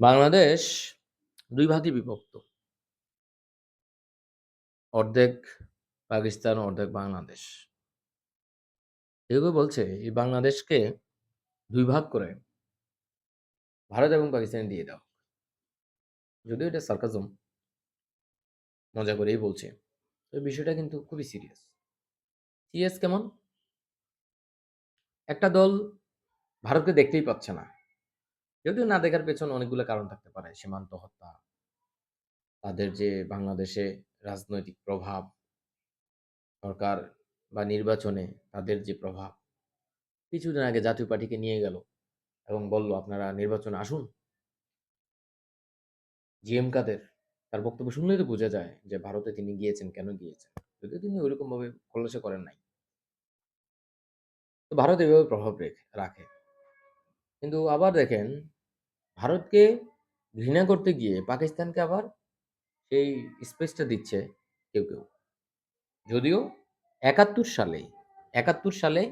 বাংলাদেশ দুই ভাগে বিভক্ত। অর্ধেক পাকিস্তান, অর্ধেক বাংলাদেশ। কেউ বলছে এই বাংলাদেশকে দুই ভাগ করে ভারত এবং পাকিস্তানে দিয়ে দাও। যদিও এটা সার্কাজম। মজা করেই বলছে তো বিষয়টা কিন্তু খুবই সিরিয়াস। সিরিয়াস কেমন? একটা দল ভারতকে দেখতেই পাচ্ছে না। যদিও না দেখার পেছনে অনেকগুলো কারণ থাকতে পারে। সীমান্ত হত্যা, তাদের যে বাংলাদেশে রাজনৈতিক প্রভাব, সরকার বা নির্বাচনে তাদের যে প্রভাব। কিছুদিন আগে জাতীয় পার্টিকে নিয়ে গেল এবং বলল, "আপনারা নির্বাচনে আসুন।" জিএম কাদের তার বক্তব্য শুনলেই তো বোঝা যায় যে ভারতে তিনি গিয়েছেন, কেন গিয়েছেন। যদিও তিনি ঐরকমভাবে খোলাসা করেন নাই। তো ভারত এভাবে প্রভাব রেখে রাখে। কিন্তু আবার দেখেন, ভারতকে ঘৃণা করতে গিয়ে পাকিস্তানকে আবার সেই স্পেসটা দিচ্ছে কেউ, কেউ। যদিও ৭১ সালে ৭১ সালে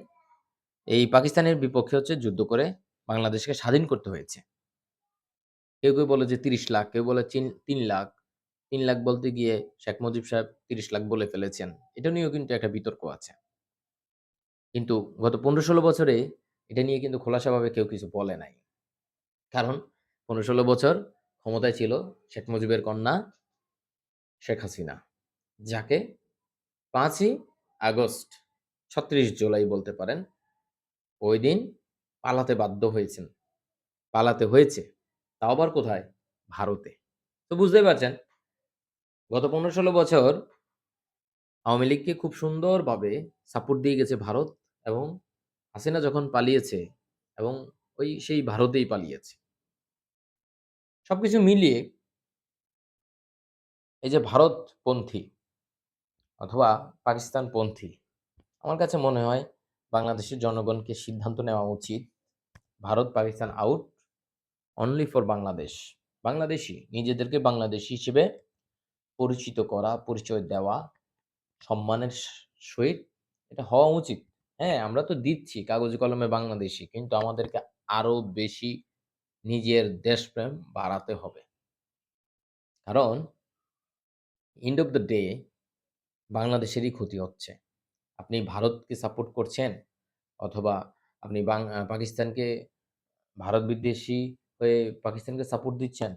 এই পাকিস্তানের বিপক্ষে হচ্ছে যুদ্ধ করে বাংলাদেশকে স্বাধীন করতে হয়েছে। কেউ, কেউ বলে যে ৩০ লাখ, কেউ বলে চিন ৩ লাখ। তিন লাখ বলতে গিয়ে শেখ মুজিব সাহেব ৩০ লাখ বলে ফেলেছেন। এটা নিয়েও কিন্তু একটা বিতর্ক আছে। কিন্তু গত ১৫-১৬ বছরে এটা নিয়ে কিন্তু খোলাসাভাবে কেউ কিছু বলে নাই। কারণ ১৫-১৬ বছর ক্ষমতায় ছিল শেখ মুজিবের কন্যা শেখ হাসিনা। যাকে পাঁচই আগস্ট ৩৬ জুলাই বলতে পারেন। ওইদিন পালাতে বাধ্য হয়েছেন। পালাতে হয়েছে। তাও আবার কোথায়? ভারতে। তো বুঝতেই পারছেন, গত ১৫-১৬ বছর আওয়ামী লীগকে খুব সুন্দরভাবে সাপোর্ট দিয়ে গেছে ভারত এবং হাসিনা যখন পালিয়েছে এবং ওই সেই ভারতেই পালিয়েছে। সবকিছু মিলিয়ে এই যে ভারতপন্থী অথবা পাকিস্তানপন্থী, আমার কাছে মনে হয় বাংলাদেশের জনগণকে সিদ্ধান্ত নেওয়া উচিত, Bharat Pakistan out only for Bangladesh Bangladeshi নিজেদেরকে বাংলাদেশি হিসেবে পরিচিত করা, পরিচয় দেওয়া, সম্মানের সহিত এটা হওয়া উচিত হ্যাঁ আমরা তো দিচ্ছি কাগজ কলমে বাংলাদেশি। কিন্তু আমাদেরকে আরও বেশি নিজের দেশপ্রেম বাড়াতে হবে। কারণ এন্ড অফ দ্য ডে বাংলাদেশেরই ক্ষতি হচ্ছে। আপনি ভারতকে সাপোর্ট করছেন অথবা আপনি বাং পাকিস্তানকে, ভারত বিদ্বেষী হয়ে পাকিস্তানকে সাপোর্ট দিচ্ছেন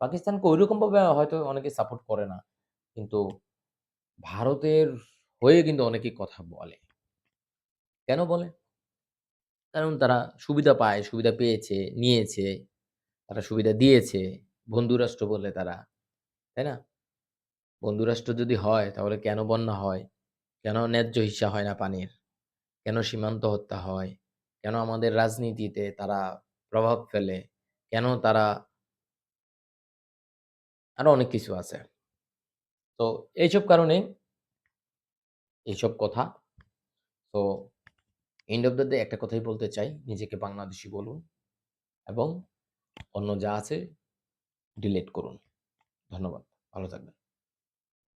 পাকিস্তানকে ওইরকমভাবে হয়তো অনেকে সাপোর্ট করে না। কিন্তু ভারতের হয়ে কিন্তু অনেকেই কথা বলে। কেন বলে? কারণ তারা সুবিধা পায়, সুবিধা পেয়েছে, নিয়েছে, তারা সুবিধা দিয়েছে। বন্ধুরাষ্ট্র বলে তারা, তাই না? বন্ধুরাষ্ট্র যদি হয়, তাহলে কেন বন্যা হয়? কেন ন্যায্য হিসা হয় না পানির? কেন সীমান্ত হত্যা হয়? কেন আমাদের রাজনীতিতে তারা প্রভাব ফেলে? কেন তারা আরও অনেক কিছু আছে। তো এইসব কারণে, এইসব কথা, তো এন্ড অফ দ্য ডে একটা কথাই বলতে চাই, নিজেকে বাংলাদেশি বলুন এবং অন্য যা আছে ডিলেট করুন। ধন্যবাদ, ভালো থাকবেন।